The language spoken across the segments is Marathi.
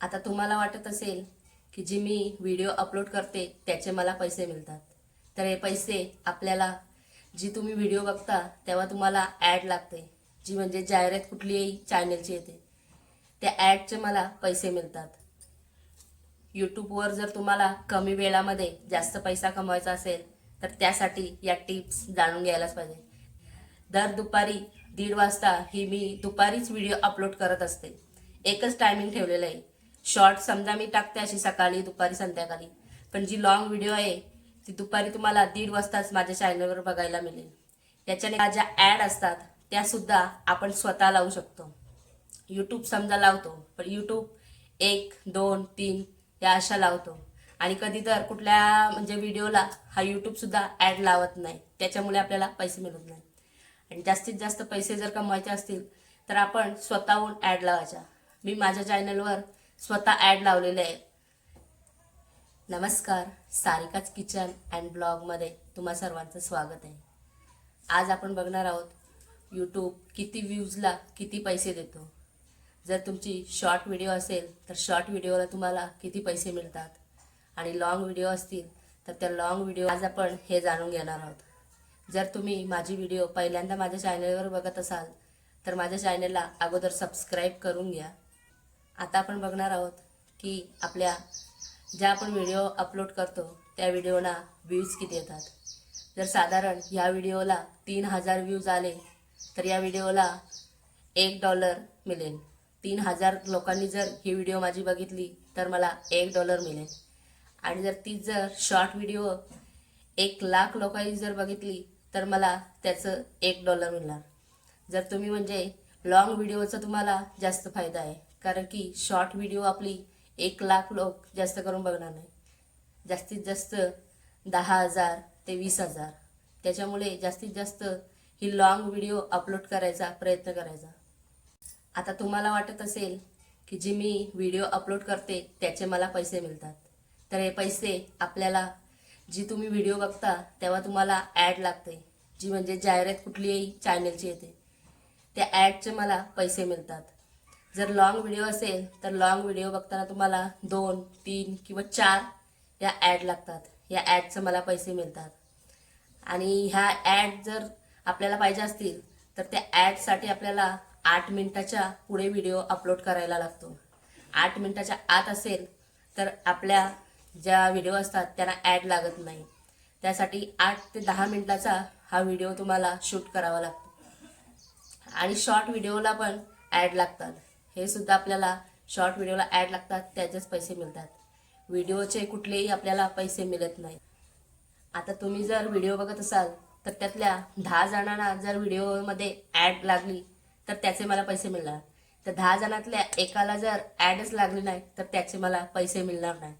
आता तुम्हाला वाटत असेल की जी मी व्हिडिओ अपलोड करते त्याचे मला पैसे मिळतात. तर हे पैसे आपल्याला जी तुम्ही व्हिडिओ बघता तेव्हा तुम्हाला ॲड लागते. जी म्हणजे जाहिरात कुठलीही चॅनलची येते. त्या ॲडचे मला पैसे मिळतात. यूट्यूबवर जर तुम्हाला कमी वेळामध्ये जास्त पैसा कमवायचा असेल तर त्यासाठी या टिप्स जाणून घ्यायलाच पाहिजे. दर दुपारी दीड वाजता ही मी दुपारीच व्हिडिओ अपलोड करत असते. एकच टायमिंग ठेवलेलं आहे. शॉर्ट समजा मी टाकते अशी सकाळी दुपारी संध्याकाळी. पण जी लॉंग व्हिडिओ आहे ती दुपारी तुम्हाला दीड वाजताच माझ्या चॅनलवर बघायला मिळेल. याच्याने ज्या ॲड असतात त्यासुद्धा आपण स्वतः लावू शकतो. यूट्यूब समजा लावतो पण यूट्यूब एक दोन तीन या अशा लावतो. आणि कधी तर कुठल्या म्हणजे व्हिडिओला हा यूट्यूबसुद्धा ॲड लावत नाही. त्याच्यामुळे आपल्याला पैसे मिळत नाही. आणि जास्तीत जास्त पैसे जर कमवायचे असतील तर आपण स्वतःहून ॲड लावायच्या मी माझ्या चॅनलवर स्वतः ॲड लावलेले आहे. नमस्कार सारिकाच किचन अँड ब्लॉगमध्ये तुम्हा सर्वांचं स्वागत आहे. आज आपण बघणार आहोत यूट्यूब किती व्ह्यूजला किती पैसे देतो. जर तुमची शॉर्ट व्हिडिओ असेल तर शॉर्ट व्हिडिओला तुम्हाला किती पैसे मिळतात. आणि लॉंग व्हिडिओ असतील तर त्या लॉंग व्हिडिओ आज आपण हे जाणून घेणार आहोत. जर तुम्ही माझी व्हिडिओ पहिल्यांदा माझ्या चॅनलवर बघत असाल तर माझ्या चॅनलला अगोदर सबस्क्राईब करून घ्या. आता आपण बघणार आहोत की आपल्या ज्या आपण व्हिडिओ अपलोड करतो त्या व्हिडिओना व्ह्यूज किती येतात. जर साधारण ह्या व्हिडिओला तीन हजार व्ह्यूज आले तर या व्हिडिओला एक डॉलर मिळेल. तीन हजार लोकांनी जर ही व्हिडिओ माझी बघितली तर मला एक डॉलर मिळेल. आणि जर ती जर शॉर्ट व्हिडिओ एक लाख लोकांनी जर बघितली तर मला त्याचं एक डॉलर मिळणार. जर तुम्ही म्हणजे लॉंग व्हिडिओचा तुम्हाला जास्त फायदा आहे. कारण की शॉर्ट व्हिडिओ आपली एक लाख लोक जास्त करून बघणार नाही. जास्तीत जास्त दहा हजार ते वीस हजार. त्याच्यामुळे जास्तीत जास्त ही लॉंग व्हिडिओ अपलोड करायचा प्रयत्न करायचा. आता तुम्हाला वाटत असेल की जी मी व्हिडिओ अपलोड करते त्याचे मला पैसे मिळतात. तर हे पैसे आपल्याला जी तुम्ही व्हिडिओ बघता तेव्हा तुम्हाला ॲड लागते. जी म्हणजे जाहिरात कुठलीही चॅनलची येते त्या ॲडचे मला पैसे मिळतात. जर लॉंग व्हिडिओ असेल तर लॉंग व्हिडिओ बघताना तुम्हाला दोन तीन किंवा चार या ॲड लागतात. या ॲडचं मला पैसे मिळतात. आणि ह्या ॲड जर आपल्याला पाहिजे असतील तर त्या ॲडसाठी आपल्याला आठ मिनटाच्या पुढे व्हिडिओ अपलोड करायला लागतो. आठ मिनटाच्या आत असेल तर आपल्या ज्या व्हिडिओ असतात त्यांना ॲड लागत नाही. त्यासाठी आठ ते दहा मिनटाचा हा व्हिडिओ तुम्हाला शूट करावा लागतो. आणि शॉर्ट व्हिडिओला पण ॲड लागतात. हे सुद्धा आपल्याला शॉर्ट व्हिडिओला ॲड लागतात त्याचेच पैसे मिळतात. व्हिडिओचे कुठलेही आपल्याला पैसे मिळत नाही. आता तुम्ही जर व्हिडिओ बघत असाल तर त्यातल्या दहा जणांना जर व्हिडिओमध्ये ॲड लागली तर त्याचे मला पैसे मिळणार. तर दहा जणातल्या एकाला जर ॲडच लागली नाही तर त्याचे मला पैसे मिळणार नाही.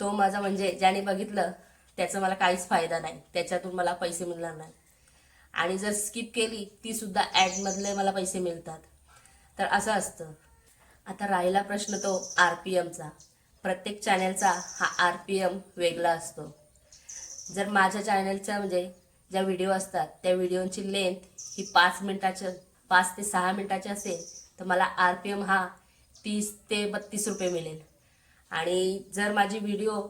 तो माझा म्हणजे ज्याने बघितलं त्याचा मला काहीच फायदा नाही. त्याच्यातून मला पैसे मिळणार नाही. आणि जर स्किप केली तीसुद्धा ॲडमधले मला पैसे मिळतात. तर असं असतं. आता राहिला प्रश्न तो आर पी एमचा. प्रत्येक चॅनलचा हा आर पी एम वेगळा असतो. जर माझ्या चॅनलचा म्हणजे ज्या व्हिडिओ असतात त्या व्हिडिओची लेंथ ही पाच मिनिटाच्या पाच ते सहा मिनटाची असेल तर मला आर पी एम हा तीस ते बत्तीस रुपये मिळेल. आणि जर माझी व्हिडिओ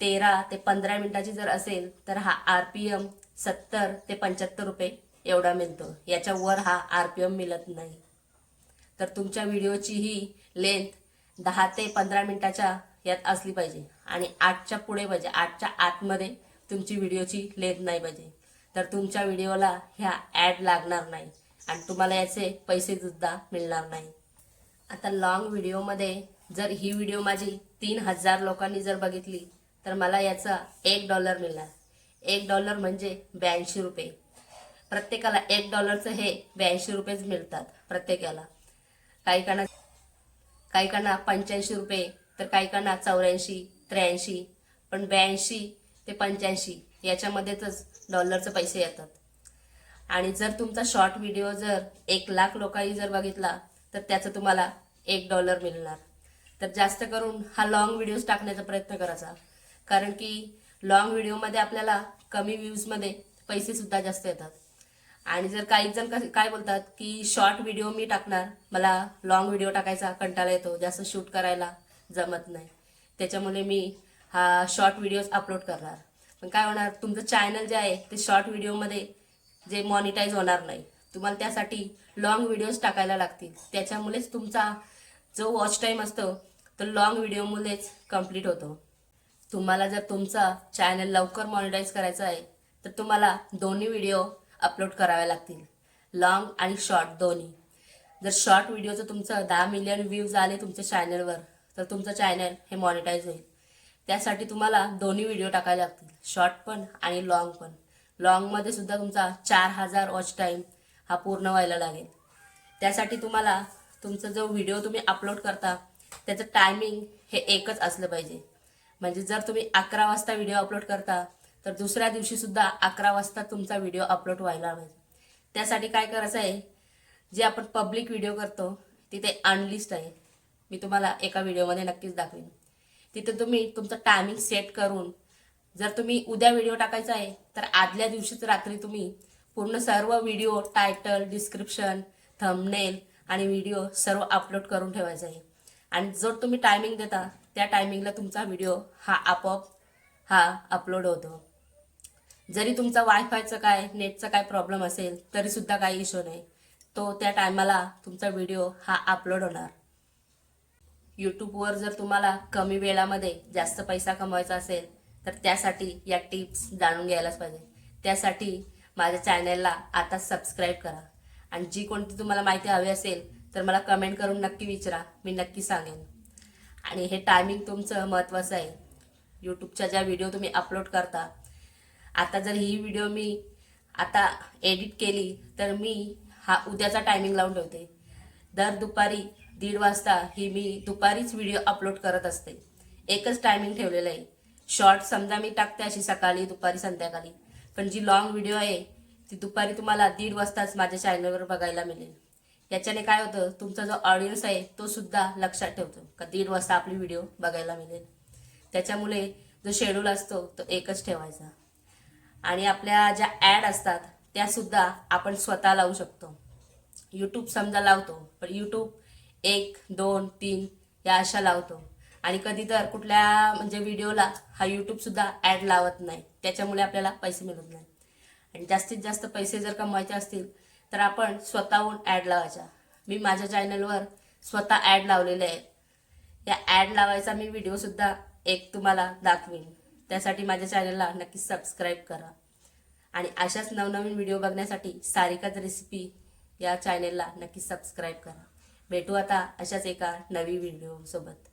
तेरा ते पंधरा मिनटाची जर असेल तर हा आर पी एम सत्तर ते पंच्याहत्तर रुपये एवढा मिळतो. याच्यावर हा आर पी एम मिळत नाही. तर तुमच्या व्हिडिओची ही लेंथ दहा ते पंधरा मिनटाच्या यात असली पाहिजे. आणि आठच्या पुढे पाहिजे. आठच्या आतमध्ये तुमची व्हिडिओची लेंथ नाही पाहिजे. तर तुमच्या व्हिडिओला ह्या ॲड लागणार नाही. आणि तुम्हाला याचे पैसे सुद्धा मिळणार नाही. आता लॉंग व्हिडिओमध्ये जर ही व्हिडिओ माझी तीन हजार लोकांनी जर बघितली तर मला याचा एक डॉलर मिळणार. एक डॉलर म्हणजे ब्याऐंशी रुपये. प्रत्येकाला एक डॉलरचं हे ब्याऐंशी रुपयेच मिळतात प्रत्येकाला. काही काना काही काना पंच्याऐंशी रुपये तर काही काना चौऱ्याऐंशी त्र्याऐंशी पण ब्याऐंशी ते पंच्याऐंशी याच्यामध्येच डॉलरचे पैसे येतात. आणि जर तुमचा शॉर्ट व्हिडिओ जर एक लाख लोकांनी जर बघितला तर त्याचं तुम्हाला एक डॉलर मिळणार. तर जास्त करून हा लॉंग व्हिडिओज टाकण्याचा प्रयत्न करायचा. कारण की लॉंग व्हिडिओमध्ये आपल्याला कमी व्ह्यूजमध्ये पैसेसुद्धा जास्त येतात. आणि जर काही जण काय बोलतात की शॉर्ट व्हिडिओ मी टाकणार मला लॉंग व्हिडिओ टाकायचा कंटाळा येतो जास्त शूट करायला जमत नाही. त्याच्यामुळे मी हा शॉर्ट व्हिडिओज अपलोड करणार. पण काय होणार तुमचं चॅनल जे आहे ते शॉर्ट व्हिडिओमध्ये जे मॉनिटाईज होणार नाही. तुम्हाला त्यासाठी लॉंग व्हिडिओज टाकायला लागतील. त्याच्यामुळेच तुमचा जो वॉच टाईम असतो तो लॉंग व्हिडिओमुळेच कंप्लीट होतो. तुम्हाला जर तुमचा चॅनल लवकर मॉनिटाईज करायचा आहे तर तुम्हाला दोन्ही व्हिडिओ अपलोड करावे लागतील. लॉंग आणि शॉर्ट दोन्ही. जर शॉर्ट व्हिडिओचं तुमचं दहा मिलियन व्ह्यूज आले तुमच्या चॅनलवर तर तुमचं चॅनल हे मॉनिटाईज होईल. त्यासाठी तुम्हाला दोन्ही व्हिडिओ टाकायला लागतील. शॉर्ट पण आणि लॉंग पण. लॉंगमध्ये सुद्धा तुमचा चार हजार वॉच टाईम हा पूर्ण व्हायला लागेल. त्यासाठी तुम्हाला तुमचा जो व्हिडिओ तुम्ही अपलोड करता त्याचं टायमिंग हे एकच असलं पाहिजे. म्हणजे जर तुम्ही अकरा वाजता व्हिडिओ अपलोड करता तर दुसऱ्या दिवशी सुद्धा अकरा वाजता तुमचा व्हिडिओ अपलोड व्हायला हवा. त्यासाठी काय करायचं आहे? जे आपण पब्लिक व्हिडिओ करतो तिथे अनलिस्ट आहे. मी तुम्हाला एका व्हिडिओमध्ये नक्कीच दाखवेन. तिथे तुम्ही तुमचं टायमिंग सेट करून जर तुम्ही उद्या व्हिडिओ टाकायचा आहे तर आदल्या दिवशीच रात्री तुम्ही पूर्ण सर्व व्हिडिओ टायटल डिस्क्रिप्शन थंबनेल आणि व्हिडिओ सर्व अपलोड करून ठेवायचा आहे. आणि जर तुम्ही टायमिंग देता त्या टायमिंगला तुमचा व्हिडिओ हा आपोआप हा अपलोड होतो. जरी तुमचा वायफायचं काय नेटचा काय प्रॉब्लेम असेल तरी सुद्धा काही इश्यू नाही. तो त्या टायमाला तुमचा व्हिडिओ हा अपलोड होणार. यूट्यूबवर जर तुम्हाला कमी वेळामध्ये जास्त पैसा कमवायचा असेल तर त्यासाठी या टिप्स जाणून घ्यायलाच पाहिजे. त्यासाठी माझ्या चॅनलला आता सबस्क्राईब करा. आणि जी कोणती तुम्हाला माहिती हवी असेल तर मला कमेंट करून नक्की विचारा. मी नक्की सांगेन. आणि हे टायमिंग तुमचं महत्त्वाचं आहे. यूट्यूबच्या ज्या व्हिडिओ तुम्ही अपलोड करता आता जर ही व्हिडिओ मी आता एडिट केली तर मी हा उद्याचा टायमिंग लावून ठेवते. दर दुपारी दीड वाजता ही मी दुपारीच व्हिडिओ अपलोड करत असते. एकच टायमिंग ठेवलेलं आहे. शॉर्ट समजा मी टाकते अशी सकाळी दुपारी संध्याकाळी. पण जी लॉंग व्हिडिओ आहे ती दुपारी तुम्हाला दीड वाजताच माझ्या चॅनलवर बघायला मिळेल. याच्याने काय होतं तुमचा जो ऑडियन्स आहे तो सुद्धा लक्षात ठेवतो का दीड वाजता आपली व्हिडिओ बघायला मिळेल. त्याच्यामुळे जो शेड्यूल असतो तो एकच ठेवायचा. आणि आपल्या ज्या ॲड असतात त्यासुद्धा आपण स्वतः लावू शकतो. यूट्यूब समजा लावतो पण यूट्यूब एक दोन तीन या अशा लावतो. आणि कधी तर कुठल्या म्हणजे व्हिडिओला हा यूट्यूबसुद्धा ॲड लावत नाही. त्याच्यामुळे आपल्याला पैसे मिळत नाही. आणि जास्तीत जास्त पैसे जर कमवायचे असतील तर आपण स्वतःहून ॲड लावायच्या मी माझ्या चॅनलवर स्वतः ॲड लावलेले आहेत. या ॲड लावायचा मी व्हिडिओसुद्धा एक तुम्हाला दाखवीन. त्यासाठी माझ्या चॅनलला नक्की सबस्क्राईब करा. आणि अशाच नवनवीन व्हिडिओ बघण्यासाठी सारिकाच रेसिपी या चॅनेलला नक्की सबस्क्राईब करा. भेटू आता अशाच एका नवी व्हिडिओसोबत.